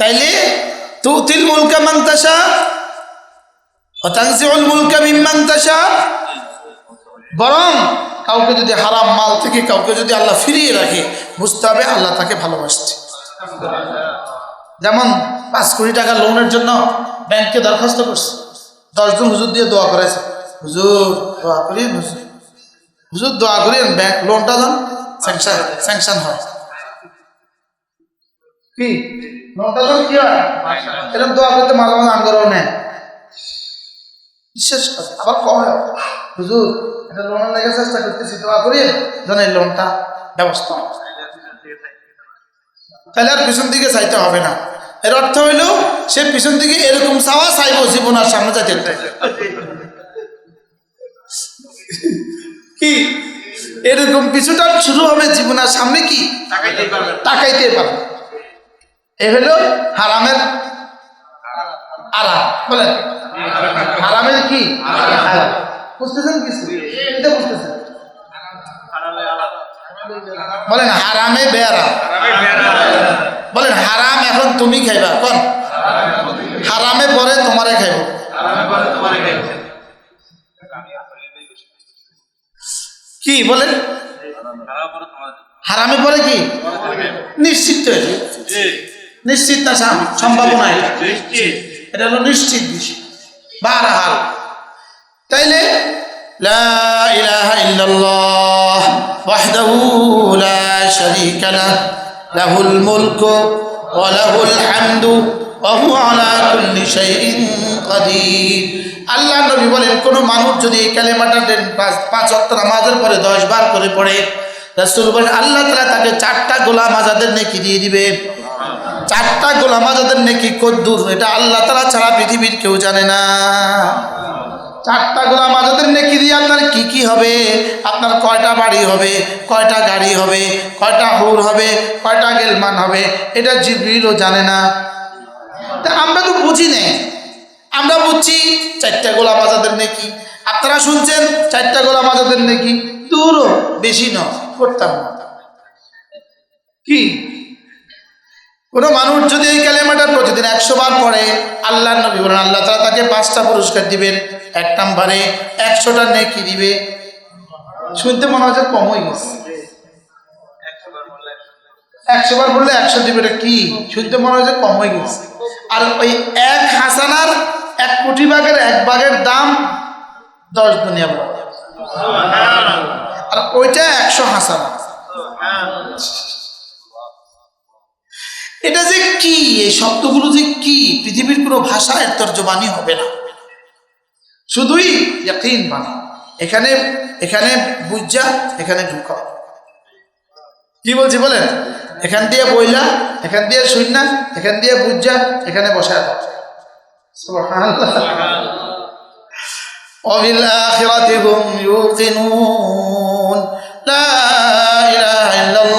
তাইলে তুতিল মুলকা মাংতাসা অতাংসিউল মুলকা মিম্মাংতাসা বরং কাউকে যদি হারাম মাল থেকে কাউকে যদি আল্লাহ ফিরিয়ে রাখে বুঝতে হবে আল্লাহ তাকে ভালোবাসছে। যেমন পাঁচ কোটি টাকা লোনের জন্য ব্যাংকে দরখাস্ত করছে। দশজন হুজুর দিয়ে দোয়া করেছে। হুজুর, দোয়া করি, হুজুর। হুজুর, দোয়া করেন ব্যাংক লোনটা দেন স্যাংশন স্যাংশন হয়। কি? লোনটা দেন কি হয়? এরকম দোয়া করতে মাঝে মাঝে আঙ্গরাও নেয়। বিশেষ করে আবার কয় হুজুর এটা লোনের লেগে চেষ্টা করতেছি দোয়া করি যেন এই লোনটা ব্যবস্থা তাহলে আর পিছন দিকে চাইতে হবে না। এর অর্থ হইল সে পিছন দিকে এরকম চাওয়া চাইব জীবন আর সামনে যাইতে কি? এরকম পিছুটা শুরু হবে জীবন আর সামনে কি? তাকাইতে পারবে এ হলো হারামের আরাম বলেন। হারামের কি? আরাম বুঝতেছেন কিছু? এটা বুঝতেছেন। বলেন, হারামে বেয়ারাম বলেন, হারাম এখন তুমি খাইবা, কোন? হারামে পরে তোমারে খাইব। কি, বলেন? হারামে পরে কি? নিশ্চিত। নিশ্চিত না সম্ভাবনা এটা হলো নিশ্চিত বিষয়। বারাহাল তাইলে لا إله إلا الله وحده لا شريك له له الملك وله الحمد وهو على كل شيء قدير আল্লাহ নবী বলেন কোন মানুষ যদি এই কালেমাটা পাঁচ অক্ট নামাজের পরে দশ বার করে পড়ে রাসুল বলেন আল্লাহ তালা তাকে চারটা গোলাম আজাদের নেকি দিয়ে দিবে। চারটা গোলাম আজাদের নেকি কদ্দুর, এটা আল্লাহ তালা ছাড়া পৃথিবীর কেউ জানে না। চারটা গোলাম আজাদের নেকি দিয়ে আপনার কি কি হবে? আপনার কয়টা বাড়ি হবে, কয়টা গাড়ি হবে, কয়টা হুর হবে, কয়টা গেলমান হবে, এটা জিবরিলও জানে না। তা আমরা তো বুঝি না আমরা বুঝছি চারটা গোলাম আজাদের নেকি। আপনারা শুনছেন, চারটা গোলাম আজাদের নেকি? দূরও, বেশি ন করতাম কি? কোনো মানুষ যদি এই কালেমাটা প্রতিদিন একশো বার পড়ে আল্লাহ নবী বলেন, আল্লাহ তারা তাকে পাঁচটা পুরস্কার দিবেন। এক নাম্বারে একশোটা নেকি দিবে। শুনতে মনে হচ্ছে কমই একশো বার বললে একশো দিবে, এটা কি? শুনতে মনে হচ্ছে কম হয়ে গেছে আর ওই এক হাসানার এক কোটি ভাগের এক ভাগের দাম দশ দুনিয়া আর ওইটা একশো হাসানা। এটা যে কি এই শব্দগুলো যে কি পৃথিবীর কোনো ভাষা এর তর্জমানি হবে না শুধুই ইয়াকিন বানা এখানে এখানে বুঝা এখানে ঢুকা কি বলছি বলেন এখান দিয়ে বইলা এখান দিয়ে শুননা এখান দিয়ে বুঝা এখানে বসায় দাও সুবহানাল্লাহ وبالآخرة هم يوقنون لا إله إلا الله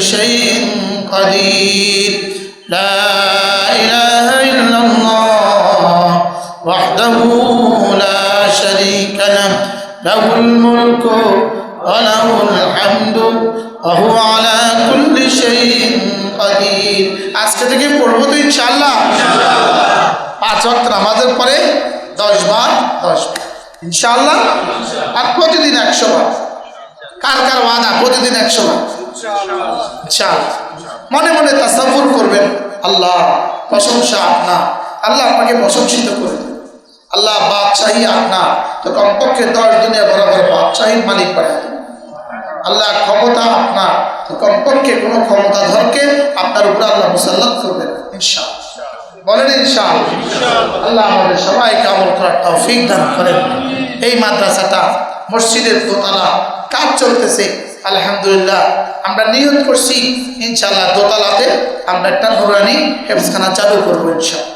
شيء قدير. لا إله إلا الله وحده لا شريك له. له الملك وله الحمد وهو على كل شيء قدير. আজকে থেকে পড়ব তো ইনশাআল্লাহ। পাঁচ ওয়াক্ত নামাজের পরে দশ বার দশ বার। ইনশাল্লাহ আর প্রতিদিন একশো বার। কার কার ওয়াদা? প্রতিদিন একশো বার। চাল মনে মনে তাসাফুর করবেন, আল্লাহ প্রশংসা আপনা। আল্লাহ আপনাকে প্রশংসিত করবেন আল্লাহ বাদশাহী আপনার তো কমপক্ষে দশ দিনের বরাবর বাদশাহীর মালিক বাড়ায় আল্লাহ ক্ষমতা আপনার তো কমপক্ষে কোনো ক্ষমতাধরকে আপনার উপরে আল্লাহ মুসাল্লাত করবেন, ইনশাআল্লাহ। বলেন ইনশাআল্লাহ। আল্লাহ আমাদের সবাইকে আমল করার তৌফিক দান করেন। এই মাদ্রাসাটা, মসজিদের দোতলা, কাজ চলতেছে। আলহামদুলিল্লাহ আমরা নিয়ত করছি। ইনশাল্লাহ দোতালাতে আমরা একটা নুরানি হেফজখানা চালু করব ইনশাআল্লাহ।